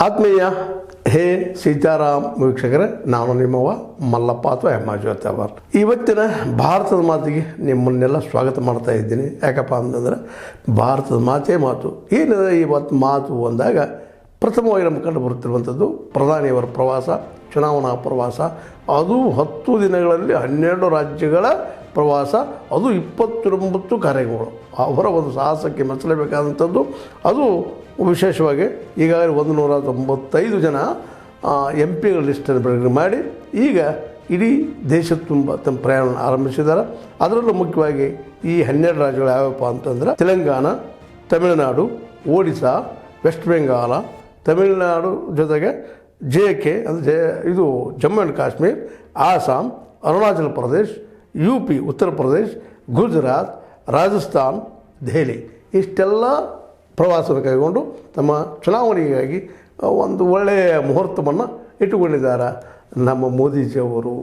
ಆತ್ಮೀಯ, ಹೇ ಸೀತಾರಾಮ್ ವೀಕ್ಷಕರೇ, ನಾನು ನಿಮ್ಮವ ಮಲ್ಲಪ್ಪ ಅಥವಾ ಎಮ್ಮ ಜ್ಯೋತಿವರ್ ಇವತ್ತಿನ ಭಾರತದ ಮಾತಿಗೆ ನಿಮ್ಮನ್ನೆಲ್ಲ ಸ್ವಾಗತ ಮಾಡ್ತಾ ಇದ್ದೀನಿ. ಯಾಕಪ್ಪ ಅಂತಂದ್ರೆ, ಭಾರತದ ಮಾತೇ ಮಾತು. ಏನಿದೆ ಇವತ್ತು ಮಾತು ಅಂದಾಗ, ಪ್ರಥಮವಾಗಿ ನಮ್ಮ ಕಂಡು ಬರುತ್ತಿರುವಂಥದ್ದು ಪ್ರಧಾನಿಯವರ ಪ್ರವಾಸ, ಚುನಾವಣಾ ಪ್ರವಾಸ. ಅದು ಹತ್ತು ದಿನಗಳಲ್ಲಿ ಹನ್ನೆರಡು ರಾಜ್ಯಗಳ ಪ್ರವಾಸ, ಅದು ಇಪ್ಪತ್ತೊಂಬತ್ತು ಕಾರ್ಯಗಳು ಅವರ ಒಂದು ಸಾಹಸಕ್ಕೆ ಮೆಚ್ಚಲೇಬೇಕಾದಂಥದ್ದು ಅದು ವಿಶೇಷವಾಗಿ ಈಗಾಗಲೇ ಒಂದು ನೂರ ತೊಂಬತ್ತೈದು ಜನ ಎಂ ಪಿಗಳ ಲಿಸ್ಟನ್ನು ಬಿಡುಗಡೆ ಮಾಡಿ, ಈಗ ಇಡೀ ದೇಶ ತುಂಬ ತಮ್ಮ ಪ್ರಯಾಣ ಆರಂಭಿಸಿದ್ದಾರೆ. ಅದರಲ್ಲೂ ಮುಖ್ಯವಾಗಿ ಈ ಹನ್ನೆರಡು ರಾಜ್ಯಗಳು ಯಾವಪ್ಪ ಅಂತಂದ್ರೆ ತೆಲಂಗಾಣ, ತಮಿಳುನಾಡು, ಒಡಿಶಾ ವೆಸ್ಟ್ ಬೆಂಗಾಲ ತಮಿಳುನಾಡು ಜೊತೆಗೆ ಜೆ ಕೆ ಅಂದರೆ ಜೆ ಇದು Jammu and Kashmir Assam Arunachal Pradesh U P Uttar Pradesh, Gujarat, Rajasthan, Delhi ಇಷ್ಟೆಲ್ಲ ಪ್ರವಾಸವನ್ನು ಕೈಗೊಂಡು ತಮ್ಮ ಚುನಾವಣೆಗಾಗಿ ಒಂದು ಒಳ್ಳೆಯ ಮುಹೂರ್ತವನ್ನು ಇಟ್ಟುಕೊಂಡಿದ್ದಾರೆ ನಮ್ಮ ಮೋದಿಜಿಯವರು.